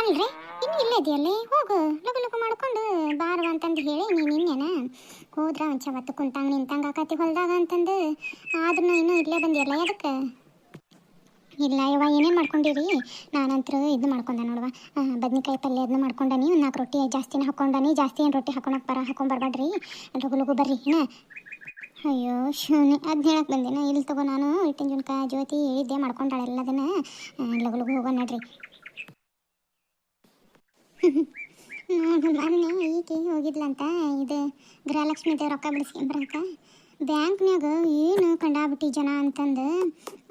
ಅಲ್ರಿ ಇನ್ನು ಇಲ್ಲೇ ಇದೆಯಲ್ಲೇ? ಹೋಗು ಲಗು ಲಗು ಮಾಡ್ಕೊಂಡು ಬಾರು ಅಂತಂದು ಹೇಳಿ ನೀನು ಇನ್ನೇನ ಹೋದ್ರ ಒಂದು ಚವತ್ತು ಕುಂತಂಗ ನಿಂತಂಗ ಆಕತಿ ಹೊಲ್ದಾಗ ಅಂತಂದು. ಆದ್ರೂ ಇನ್ನೂ ಇಲ್ಲೇ ಬಂದಿಯಲ್ಲ ಅದಕ್ಕೆ ಇಲ್ಲ ಇವ ಏನೇನು ಮಾಡ್ಕೊಂಡಿರಿ? ನಾನಂತರ ಇದು ಮಾಡ್ಕೊಂಡೆ ನೋಡುವ. ಬದ್ನಿಕಾಯಿ ಪಲ್ಯ ಅದನ್ನ ಮಾಡ್ಕೊಂಡನಿ ಒಂದು ನಾಲ್ಕು ರೊಟ್ಟಿ ಜಾಸ್ತಿನೇ ಹಾಕೊಂಡನಿ ಜಾಸ್ತಿ ಏನು ರೊಟ್ಟಿ ಹಾಕೊಳಕ್ಕೆ ಬರ ಹಾಕೊಂಡ್ ಬರ್ಬೇಡ್ರಿ ಲಗು ಲಗು ಬರ್ರಿ ಏನ ಅಯ್ಯೋ ಶಿವನಿ ಅದು ಹೇಳಕ್ಕೆ ಬಂದೇನ ಇಲ್ಲಿ ತಗೋ ನಾನು ಇಟ್ಟಿನ ಜುನ್ಕ ಜ್ಯೋತಿ ಹೇಳಿದ್ದೆ ಮಾಡ್ಕೊಂಡಾಳೆ ಎಲ್ಲದನ್ನ ಆ, ಲಗು ಲಗು ಹೋಗೋಣ ನಡ್ರಿ. ಈಕೆ ಹೋಗಿದ್ಲಂತ. ಇದು ಗೃಹಲಕ್ಷ್ಮಿ ದೇವ್ರ ರೊಕ್ಕ ಬ್ಯಾಂಕ್ ಬ್ಯಾಂಕ್ನ್ಯಾಗ ಏನು ಕಂಡಾಬಿಟ್ಟಿ ಜನ ಅಂತಂದು.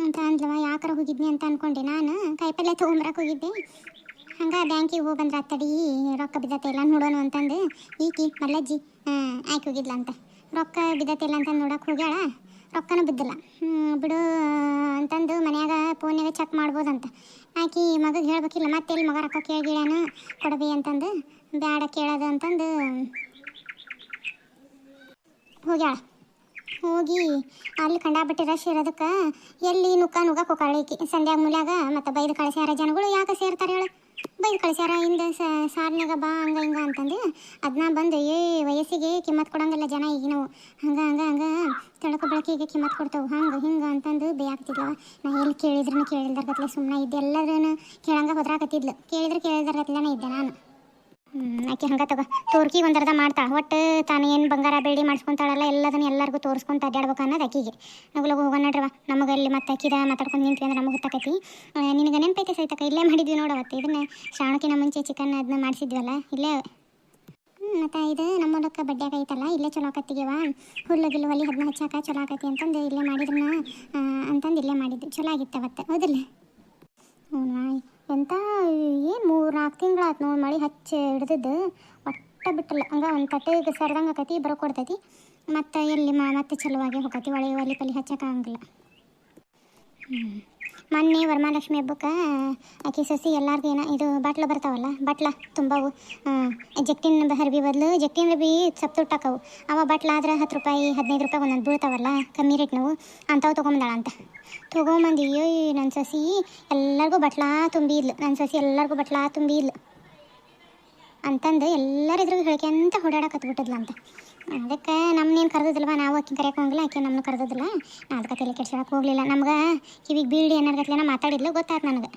ಅಂತ ಅಂದ್ಲವ ಯಾಕಾರ ಹೋಗಿದ್ನಿ ಅಂತ ಅಂದ್ಕೊಂಡೆ ನಾನು. ಕಾಯಿಪಲ್ಲೆ ತೊಗೊಂಬರಕ್ಕೆ ಹೋಗಿದ್ದೆ. ಹಂಗೆ ಬ್ಯಾಂಕಿಗೆ ಹೋಗಿ ಬಂದ್ರೆ ತಡಿ ರೊಕ್ಕ ಬಿದ್ದತೆ ಎಲ್ಲ ನೋಡೋಣ ಅಂತಂದು. ಈಕಿ, ಮಲ್ಲಜ್ಜಿ ಆಯ್ಕೆ ಹೋಗಿದ್ಲಂತ. ರೊಕ್ಕ ಬಿದ್ದತೆ ಇಲ್ಲ ಅಂತ ನೋಡಕ್ಕೆ ಹೋಗ್ಯಾಳ. ರೊಕ್ಕನೂ ಬಿದ್ದಿಲ್ಲ. ಬಿಡು, ಅಂತಂದು ಮನ್ಯಾಗ ಫೋನ್ಯಾಗ ಚೆಕ್ ಮಾಡ್ಬೋದಂತ. ಆಕಿ ಮಗಗೆ ಹೇಳ್ಬೇಕಿಲ್ಲ, ಮತ್ತೆ ಎಲ್ಲಿ ಮಗ ರೊಕ್ಕ ಕೇಳಿಗಿಳಾನ ಕೊಡಬಿ ಅಂತಂದು, ಬ್ಯಾಡ ಕೇಳೋದು ಅಂತಂದು ಹೋಗ್ಯಾಳ. ಹೋಗಿ ಅಲ್ಲಿ ಕಂಡಾಬಿಟ್ಟು ರಶ್ ಇರೋದಕ್ಕೆ ಎಲ್ಲಿ ನುಕ್ಕ ನುಗ್ಗಕ್ಕೆ ಹೋಗಾಳ ಸಂಧ್ಯಾಗ ಮೂಲ್ಯಾಗ ಮತ್ತು ಬೈದು ಕಳಿಸ್ಯಾರ ಜನಗಳು, ಯಾಕೆ ಸೇರ್ತಾರೆ ಹೇಳು. ಬೈದು ಕಳಿಸ್ಯಾರ, ಹಿಂದೆ ಸಾರ್ನಾಗ ಬಾ, ಹಂಗ, ಹಿಂಗ ಅಂತಂದು. ಅದನ್ನ ಬಂದು, ಏ, ವಯಸ್ಸಿಗೆ ಕಿಮ್ಮತ್ ಕೊಡಂಗಿಲ್ಲ ಜನ ಈಗ ನಾವು ಹಂಗ ಹಂಗ ಹಂಗ, ತಳಕ ಬೆಳಕಿಗೆ ಕಿಮ್ಮತ್ ಕೊಡ್ತಾವೆ. ಹಂಗೆ, ಹಿಂಗೆ ಅಂತಂದು ಬೇಯಾಗ್ತಿದ್ಲವ ನಾ ಎಲ್ಲಿ ಕೇಳಿದ್ರು ಕೇಳಿಲ್ದಾರ್ಗತ್ಲೆ ಸುಮ್ಮನೆ ಇದ್ದೆ. ಎಲ್ಲರೂ ಕೇಳಂಗ ಹೋದ್ರಾಕತ್ತಿದ್ಲು. ಕೇಳಿದ್ರೆ ಕೇಳಿದಾರ್ಗತ್ಲೆನೇ ಇದ್ದೆ ನಾನು. ಆಕೆ ಹಂಗ ತಗೋ. ತೋರ್ಕಿ ಒಂದರ್ಧ ಮಾಡ್ತಾ. ಒಟ್ಟು ತಾನು ಏನು ಬಂಗಾರ ಬೆಳ್ಳಿ ಮಾಡಿಸ್ಕೊಂತಾಳಲ್ಲ, ಎಲ್ಲದನ್ನ ಎಲ್ಲರಿಗೂ ತೋರಿಸ್ಕೊಂತ ಅಡ್ಡಾಡ್ಬೇಕು ಅನ್ನೋದು ಆಕಿಗೆ. ನಗು ಹೋಗೋ ನಡ್ರವ ನಮಗೆ ಅಲ್ಲಿ ಮತ್ತೆ ಅಕ್ಕಿದ ಮಾತಾಡ್ಕೊಂಡು ನಿಂತ್ವಿ ಅಂದ್ರೆ ನಮಗೆ ಗೊತ್ತಾಕತಿ. ನಿನಗೆ ನೆನಪೈತೆ ಸಹಿತಕ್ಕ ಇಲ್ಲೇ ಮಾಡಿದ್ವಿ ನೋಡವತ್ತೆ ಇದನ್ನ ಶ್ರಾವಣಕ್ಕಿನ ಮುಂಚೆ ಚಿಕನ್ ಅದನ್ನ ಮಾಡಿಸಿದ್ವಲ್ಲ, ಇಲ್ಲೇ. ಮತ್ತು ಇದು ನಮ್ಮ ಮೂಲಕ ಬಡ್ಡ್ಯಾಗ ಐತಲ್ಲ, ಇಲ್ಲೇ ಚಲೋ ಆಕತ್ತಿಗೆವ ಹುಲ್ಲು ಗಿಲ್ಲು ಒಲಿ ಅದನ್ನ ಹಚ್ಚಾಕ ಚಲೋ ಆಕತಿ ಅಂತಂದು ಇಲ್ಲೇ ಮಾಡಿದ್ರನ್ನ ಅಂತಂದು ಇಲ್ಲೇ ಮಾಡಿದ್ದು. ಚಲೋ ಆಗಿತ್ತು ಅವತ್ತು ಹೌದಿಲ್ಲ? ಎಂತ, ಏನು ಮೂರು ನಾಲ್ಕು ತಿಂಗಳಾಯ್ತು ನೋಡಿ ಮಳೆ ಹಚ್ಚಿ ಹಿಡ್ದದ್ದು. ಒಟ್ಟ ಬಿಟ್ಟಲ್ಲ ಹಂಗ ಒಂದು ತಟ್ಟೆಗೆ ಸರ್ದಂಗೆ ಆಕತಿ ಬರೋ ಕೊಡ್ತೈತಿ ಮತ್ತು ಎಲ್ಲಿ ಮತ್ತೆ ಚಲುವಾಗಿ ಹೋಗತಿ ಒಳಗೆ ಒಲಿ ಪಲಿ ಹಚ್ಚಕ್ಕಾಗಂಗಿಲ್ಲ ಹ್ಞೂ ಮೊನ್ನೆ ವರಮಹಾಲಕ್ಷ್ಮಿ ಹಬ್ಬಕ್ಕೆ, ಆಕೆ ಸಸಿ ಎಲ್ಲರಿಗೂ ಏನೋ, ಇದು ಬಾಟ್ಲ ಬರ್ತಾವಲ್ಲ, ಬಾಟ್ಲ ತುಂಬವು. ಜಕ್ಟಿನ ಹರ್ಬಿ ಬದಲು, ಜಕ್ಟಿನ ಹರ್ಬಿ ಸಪ್ತುಟ್ಟಾಕವು ಅವ ಬಾಟ್ಲ ಆದ್ರೆ ಹತ್ತು ರೂಪಾಯಿ, ಹದಿನೈದು ರೂಪಾಯಿ ಒಂದೊಂದು ಬೀಳ್ತಾವಲ್ಲ, ಕಮ್ಮಿ ರೇಟ್ ನಾವು ಅಂಥವು ತೊಗೊಂಬಂದಾಳ ಅಂತ. ತೊಗೊಂಬಂದು, ಅಯ್ಯೋ ನನ್ನ ಸಸಿ ಎಲ್ಲರಿಗೂ ಬಟ್ಲ ತುಂಬಿ ಇಲ್ಲ ನನ್ನ ಸಸಿ ಎಲ್ಲರಿಗೂ ಬಟ್ಲ ತುಂಬಿ ಇದ್ಲು. ಅಂತಂದು ಎಲ್ಲರಿದ್ರಿಗೂ ಹೇಳ್ಕೊಂತ ಹೊಡಾಡಕತ್ಬಿಟ್ಟಿದ್ಲ ಅಂತ. ಅದಕ್ಕೆ ನಮ್ಮನ್ನೇನು ಕರೆದಿದ್ದಿಲ್ವ? ನಾವು ಆಕಿನ ಕರೆಯಕ್ಕೆ ಹೋಗಿಲ್ಲ ಆಕೆ ನಮ್ಮನ್ನು ಕರೆದಿಲ್ಲ ನಾ ಅದಕ್ಕೆ ತಲೆ ಕೆಡ್ಸೋಕೆ ಹೋಗಲಿಲ್ಲ. ನಮ್ಗೆ ಕಿವಿಗೆ ಬೀಳಿ ಅನ್ನೋದಕ್ಕೆ ಮಾತಾಡಿದ್ಲು ಗೊತ್ತಾಯ್ತು ನನಗೆ.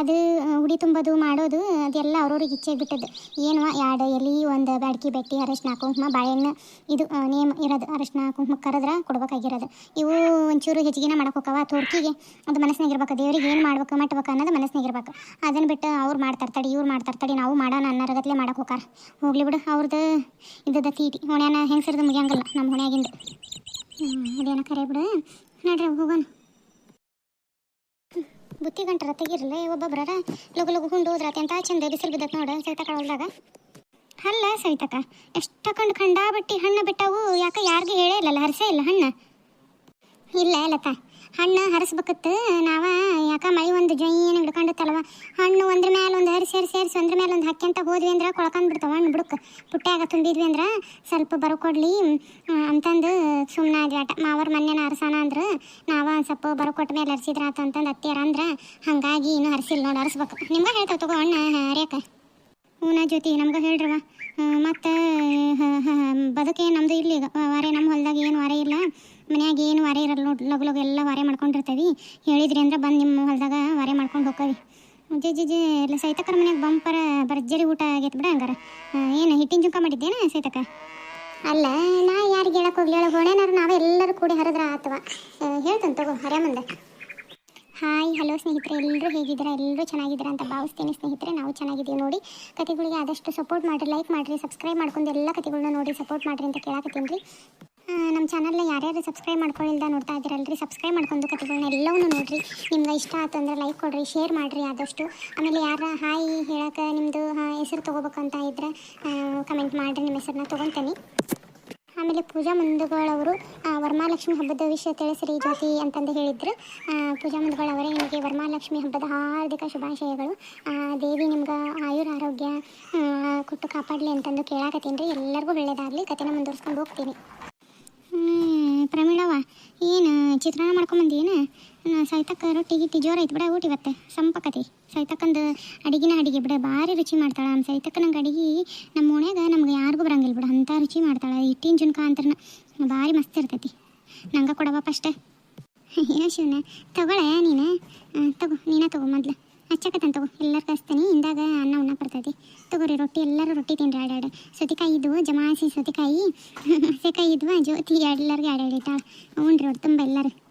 ಅದು ಉಡಿ ತುಂಬೋದು, ಮಾಡೋದು, ಅದೆಲ್ಲ ಅವ್ರವ್ರಿಗೆ ಇಚ್ಛೆ ಬಿಟ್ಟದ್ದು. ಏನು ಎರಡು ಎಲ್ಲಿ ಒಂದು ಬ್ಯಾಡ್ಕಿ ಬೆಟ್ಟಿ ಅರಶಿನ ಕುಂಕುಮ, ಬಾಳೆಹಣ್ಣು, ಇದು ನೇಮ್ ಇರೋದು ಅರಶಿನ ಕುಂಕುಮ ಕರೆದ್ರೆ ಕೊಡ್ಬೇಕಾಗಿರೋದು. ಇವು ಒಂಚೂರು ಹೆಚ್ಚಿಗೆನ ಮಾಡಕ್ಕೆ ಹೋಗವ ತೋರ್ಕಿಗೆ ಅದು ಮನಸ್ಸಿನಾಗಿರ್ಬೇಕು. ದೇವ್ರಿಗೆ ಏನು ಮಾಡ್ಬೇಕು, ಮಟ್ಬೇಕು ಅನ್ನೋದು ಮನಸ್ಸಿನಾಗಿರ್ಬೇಕು. ಅದನ್ನು ಬಿಟ್ಟು ಅವ್ರು ಮಾಡ್ತಾರೆ ತಡಿ ಇವ್ರು ಮಾಡ್ತಾರೆ ತಡಿ ನಾವು ಮಾಡೋಣ ಅನ್ನೋರಗತ್ಲೆ ಮಾಡಕ್ಕೆ ಹೋಗಾರ ಹೋಗ್ಲಿ ಬಿಡು ಅವ್ರದ್ದು ಇದ್ದದ ತೀಟಿ. ಹೊಣ್ಯಾನ ಹೆಂಗಸರ್ದು ಮುಗಿಯಂಗಲ್ಲ ನಮ್ಮ ಹೊಣ್ಯಾಗಿಂದು. ಅದೇನೋ ಕರೆ ಬಿಡು. ನಡ್ರಿ, ಹೋಗೋಣ. ಬುತ್ತಿ ಗಂಟರ ತೆಗಿರಲ್ಲ ಒಬ್ಬೊಬ್ಬರ ಲಗು ಲಗು ಹುಂಡು ಹೋದ್ರಾತೆ ಅಂತ ಚಂದ ಬಿಸಿಲು ಬಿದ್ದತ್ ನೋಡು ಸೈತಕ ಹೊಲ್ದಾಗ ಅಲ್ಲ ಸೈತಕ ಎಷ್ಟ ಕಂಡು ಖಂಡಾಬಟ್ಟಿ ಹಣ್ಣು ಬಿಟ್ಟವು ಯಾಕೆ ಯಾರಿಗೂ ಹೇಳೇ ಇಲ್ಲಲ್ಲ, ಹರಿಸೇ ಇಲ್ಲ ಹಣ್ಣು? ಇಲ್ಲ ಲತ. ಹಣ್ಣು ಹರಿಸ್ಬೇಕತ್ತು ನಾವ ಯಾಕ ಮೈ ಒಂದು ಜೊಯ್ಯನ ಹಿಡ್ಕೊಂಡಿತ್ತಲ್ವ? ಹಣ್ಣು ಒಂದ್ರ ಮೇಲೆ ಒಂದು ಹರಿಸಿ ಹರಿಸಿ ಹರಿಸಿ ಒಂದ್ರ ಮೇಲೆ ಒಂದು ಹಾಕ್ಯಂತ ಹೋದ್ವಿ ಅಂದ್ರೆ ಕೊಳ್ಕೊಂಡ್ ಬಿಡ್ತಾವ ಹಣ್ಣು ಬುಡಕ್ಕೆ ಪುಟ್ಟ್ಯಾಗ ತುಂಬಿದ್ವಿ ಅಂದ್ರೆ ಸ್ವಲ್ಪ ಬರ್ಕೊಡ್ಲಿ ಅಂತಂದು ಸುಮ್ಮನೆ ಆದ್ವಿ ಆಟ. ಮಾವರ್ ಮೊನ್ನೆನ ಹರ್ಸಾನ ಅಂದ್ರೆ ನಾವ ಒಂದು ಸ್ವಲ್ಪ ಬರ್ಕೊಟ್ಟ ಮೇಲೆ ಹರಿಸಿದ್ರ ಅಂತಂದು ಅತ್ತಿಯರ ಅಂದ್ರೆ ಹಂಗಾಗಿ ಇನ್ನೂ ಹರಿಸಿಲ್ಲ ನೋಡಿ ಹರಿಸ್ಬೇಕು. ನಿಮ್ಗೆ ಹೇಳ್ತಾವ ತಗೋ ಹಣ್ಣು ಹರಿಯಕ. ಹೂನ ಜ್ಯೋತಿ, ನಮ್ಗೆ ಹೇಳ್ರವ. ಮತ್ತು ಬದುಕೇನು ನಮ್ಮದು ಇಲ್ಲಿ ವಾರೆ ನಮ್ಮ ಹೊಲ್ದಾಗ ಏನು ವಾರೆ ಇಲ್ಲ. ಮನ್ಯಾಗ ಏನು ವಾರೆ ಇರಲ್ಲ ನೋಡಿ ಲಗು ಲಗು ಎಲ್ಲ ವಾರೆ ಮಾಡ್ಕೊಂಡಿರ್ತೇವೆ. ಹೇಳಿದ್ರಿ ಅಂದ್ರೆ ಬಂದು ನಿಮ್ಮ ಹೊಲದಾಗ ವಾರೆ ಮಾಡ್ಕೊಂಡು ಹೋಗ್ತೀವಿ ಜಿ ಜಿ ಜಿ ಇಲ್ಲ ಸೈತಕ್ಕರ ಮನ್ಯಾಗ ಬಂಪರ ಭರ್ಜರಿ ಊಟ ಆಗೈತೆ ಬಿಡ ಹಂಗಾರ. ಏನು ಹಿಟ್ಟಿನ ಜುಂಕ ಮಾಡಿದ್ದೇನ ಸೈತಕ ಅಲ್ಲ ನಾ ಯಾರಿಗೆ ಹೇಳಕ್ಕೆ ಹೋಗ್ಲಿ ಹೇಳೋ ಹೋಣೇನಾರು ನಾವೇ ಎಲ್ಲರೂ ಕೂಡಿ ಹರಿದ್ರ ಅಥವಾ ಹೇಳ್ತೇನೆ ತಗೋ ಹರೇ ಮುಂದೆ. ಹಾಯ್ ಹಲೋ ಸ್ನೇಹಿತರೆ ಎಲ್ಲರೂ ಹೇಗಿದ್ದೀರಾ? ಎಲ್ಲರೂ ಚೆನ್ನಾಗಿದ್ದೀರಾ ಅಂತ ಭಾವಿಸ್ತೀನಿ ಸ್ನೇಹಿತರೆ ನಾವು ಚೆನ್ನಾಗಿದ್ದೀವಿ ನೋಡಿ. ಕತೆಗಳಿಗೆ ಆದಷ್ಟು ಸಪೋರ್ಟ್ ಮಾಡಿರಿ ಲೈಕ್ ಮಾಡಿರಿ ಸಬ್ಸ್ಕ್ರೈಬ್ ಮಾಡ್ಕೊಂಡು ಎಲ್ಲ ಕತೆಗಳನ್ನ ನೋಡಿ ಸಪೋರ್ಟ್ ಮಾಡಿರಿ ಅಂತ ಕೇಳಾಕತ್ತೀನಿ ರೀ. ನಮ್ಮ ಚಾನಲ್ನ ಯಾರ್ಯಾರು ಸಬ್ಸ್ಕ್ರೈಬ್ ಮಾಡ್ಕೊಳ್ಳಿಲ್ದ ನೋಡ್ತಾ ಇದ್ದೀರಲ್ರಿ? ಸಬ್ಸ್ಕ್ರೈಬ್ ಮಾಡ್ಕೊಂಡು ಕಥೆಗಳನ್ನ ಎಲ್ಲವೂ ನೋಡಿರಿ. ನಿಮ್ಗೆ ಇಷ್ಟ ಆಯ್ತು ಅಂದರೆ ಲೈಕ್ ಕೊಡಿರಿ ಶೇರ್ ಮಾಡಿರಿ ಆದಷ್ಟು. ಆಮೇಲೆ ಯಾರ ಹಾಯ್ ಹೇಳಕ್ಕೆ ನಿಮ್ಮದು ಹೆಸರು ತೊಗೋಬೇಕಂತ ಇದ್ರೆ ಕಮೆಂಟ್ ಮಾಡಿರಿ, ನಿಮ್ಮ ಹೆಸರನ್ನ ತೊಗೊತೀನಿ. ಆಮೇಲೆ ಪೂಜಾ ಮುಂದುಗಳವರು ವರಮಹಾಲಕ್ಷ್ಮಿ ಹಬ್ಬದ ವಿಷಯ ತಿಳಿಸಿರಿ ಜ್ಯೋತಿ ಅಂತಂದು ಹೇಳಿದ್ರು. ಪೂಜಾ ಮುಂದುಗಳವರೇ ನಿಮಗೆ ವರಮಹಾಲಕ್ಷ್ಮಿ ಹಬ್ಬದ ಹಾರ್ದಿಕ ಶುಭಾಶಯಗಳು. ದೇವಿ ನಿಮ್ಗೆ ಆಯುರ್ ಆರೋಗ್ಯ ಕೊಟ್ಟು ಕಾಪಾಡಲಿ ಅಂತಂದು ಕೇಳಾಕತ್ತೀನಿ ರೀ. ಎಲ್ಲರಿಗೂ ಒಳ್ಳೆಯದಾಗಲಿ ಕಥೆನ ಮುಂದುವರ್ಸ್ಕೊಂಡು ಹೋಗ್ತೀನಿ. ಪ್ರಮೀಳವ ಏನು ಚಿತ್ರಾನ್ನ ಮಾಡ್ಕೊಂಬಂದಿ ಏನು? ಸೈತಕ್ಕ ರೊಟ್ಟಿ ಗಿಟ್ಟಿ ಜೋರ ಐತಿ ಬಿಡ ಊಟ ಇವತ್ತೆ. ಸಂಪಕತಿ. ಸೈತಕ್ಕಂದು ಅಡಿಗಿನ ಅಡಿಗೆ ಬಿಡ ಭಾರಿ ರುಚಿ ಮಾಡ್ತಾಳೆ ನಮ್ಮ ಸೈತಕ್ಕ ನಂಗೆ ಅಡಿಗೆ ನಮ್ಮ ಓಣ್ಯಾಗ ನಮ್ಗೆ ಯಾರಿಗೂ ಬರಂಗಿಲ್ಲ ಬಿಡ. ಅಂಥ ರುಚಿ ಮಾಡ್ತಾಳೆ. ಇಟ್ಟಿನ ಜುನ್ಕ ಅಂತಾರ ಭಾರಿ ಮಸ್ತ್ ಇರ್ತೈತಿ. ನಂಗೆ ಕೊಡವಪ್ಪ ಅಷ್ಟೇ. ಏನೋ ಶಿವನ, ತಗೊಳೆ ನೀನು? ತಗೋ, ನೀನೇ ತಗೋ ಮೊದ್ಲು. ಹಚ್ಚಕತ್ತಂತ ತಗೋ ಎಲ್ಲರೂ ಕಳಿಸ್ತೀನಿ. ಹಿಂದಾಗ ಅನ್ನ ಉಣ್ಣ ಬರ್ತೈತಿ. ತಗೋರಿ ರೊಟ್ಟಿ. ಎಲ್ಲರೂ ರೊಟ್ಟಿ ತಿನ್ರಿ ಎರಡೆರಡು ಸೌತೆಕಾಯಿ ಇದ್ವು ಜಮಾಸಿ ಸೌತೆಕಾಯಿ. ಸೆಕಾಯಿ ಇದ್ವು ಜ್ಯೋತಿ ಎಲ್ಲರಿಗೂ ಎರಡೆರಡು ಹ್ಞೂ ಉಣ್ರಿ ಒಟ್ಟು ತುಂಬ ಎಲ್ಲರೂ.